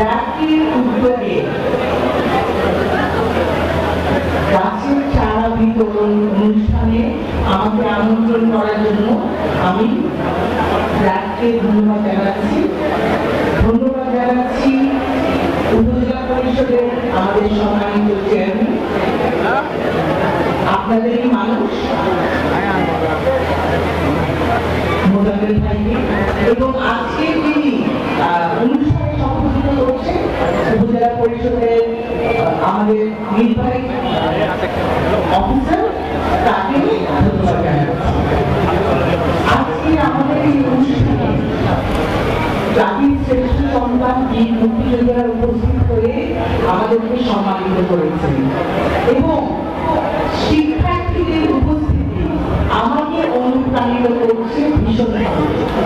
রাত্রির উদ্যোগে গাছের চারা বিতরণ অনুষ্ঠানে আমাকে আমন্ত্রণ করার জন্য আমি রাতকে ধন্যবাদ জানাচ্ছি। ধন্যবাদ জানাচ্ছি উপজেলা পরিষদের আমাদের সম্মানিত চেয়ারম্যান আপনাদেরই মানুষ মোজাম্মেল ভাইকে এবং আজকে যিনি আহ, অনুষ্ঠানে সম্বোধিত করছেন উপজেলা পরিষদের আহ, আমাদের নির্বাহী অফিসার এই অনুষ্ঠানে উপস্থিত হয়ে আমাদেরকে সম্মানিত করেছেন। এবং শিক্ষার্থীদের উপস্থিতি আমাকে অনুপ্রাণিত করছে ভীষণভাবে।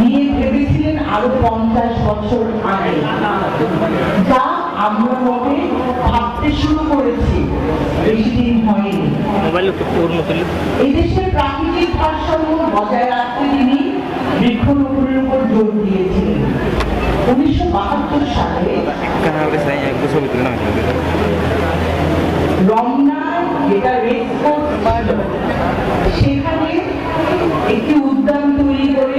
নিয়ে ভেবেছিলেন আরও পঞ্চাশ বছর আগে। যা আমরা মনে ভাবতে শুরু করেছি। বেশি দিন হয়নি করলে এদেশের প্রাকৃতিক ভারসাম্য বজায় রাখতে তিনি বৃক্ষরোপণের উপর জোর দিয়েছিলেন উনিশশো বাহাত্তর সালে কেন হবে সাই একটু ছবি তুলে না রমনা যেটা রেড কোর্স ছিল, সেখানে একটি উদ্যান তৈরি করে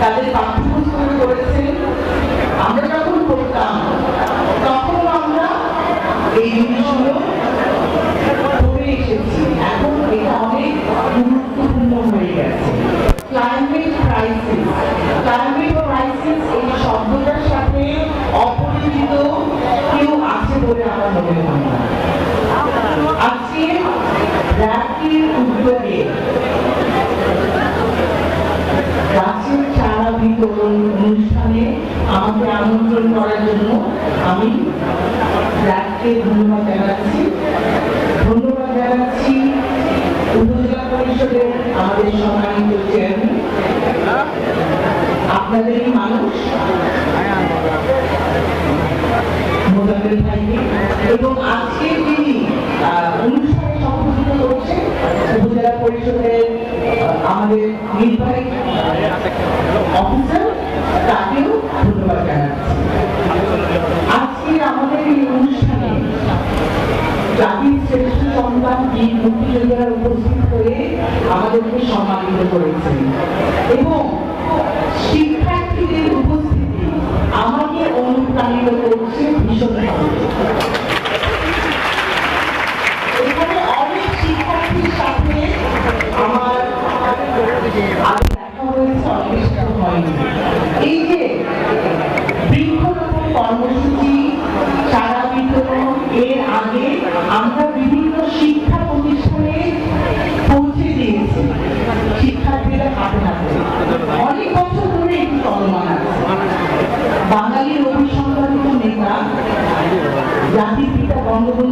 তাদের পাঠ্যপুস্তকে করেছেন আমরা যখন পড়তাম, তখন আমরা এই জিনিসগুলো পড়ে এসেছি। এখন এটা অনেক গুরুত্বপূর্ণ হয়ে গেছে। ক্লাইমেট ক্রাইসিস ক্লাইমেট ক্রাইসিস এই শব্দটার সাথে অপরিচিত কেউ আছে বলে আমার মনে হয় না। আজকে রাত্রির উদ্যোগে অনুষ্ঠানে আমাকে আমন্ত্রণ করার জন্য আমি রাতকে ধন্যবাদ জানাচ্ছি। ধন্যবাদ জানাচ্ছি উপজেলা পরিষদের আমাদের সম্মানিত চেয়ারম্যান আপনাদেরই মানুষ মোজাম্মেল এবং আজকে আহ, অনুষ্ঠানে সম্বোধিত করছেন উপজেলা পরিষদের আমাদের অফিসার তাকেও ধন্যবাদ আজকে আমাদের এই অনুষ্ঠানে জাতির শ্রেষ্ঠ সন্তান বীর মুক্তিযোদ্ধারা উপস্থিত হয়ে আমাদেরকে সম্মানিত করেছেন। এবং শিক্ষার্থীদের উপস্থিতি আমাকে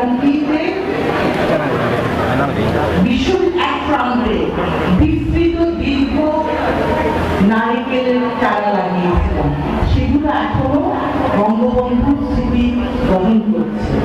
উদ্যানটিতে বিশ্বের এক প্রান্তে বিস্তৃত দীর্ঘ নারিকেলের চারা লাগিয়েছিলাম। সেগুলো এখনও বঙ্গবন্ধুর স্মৃতি বহন করছে।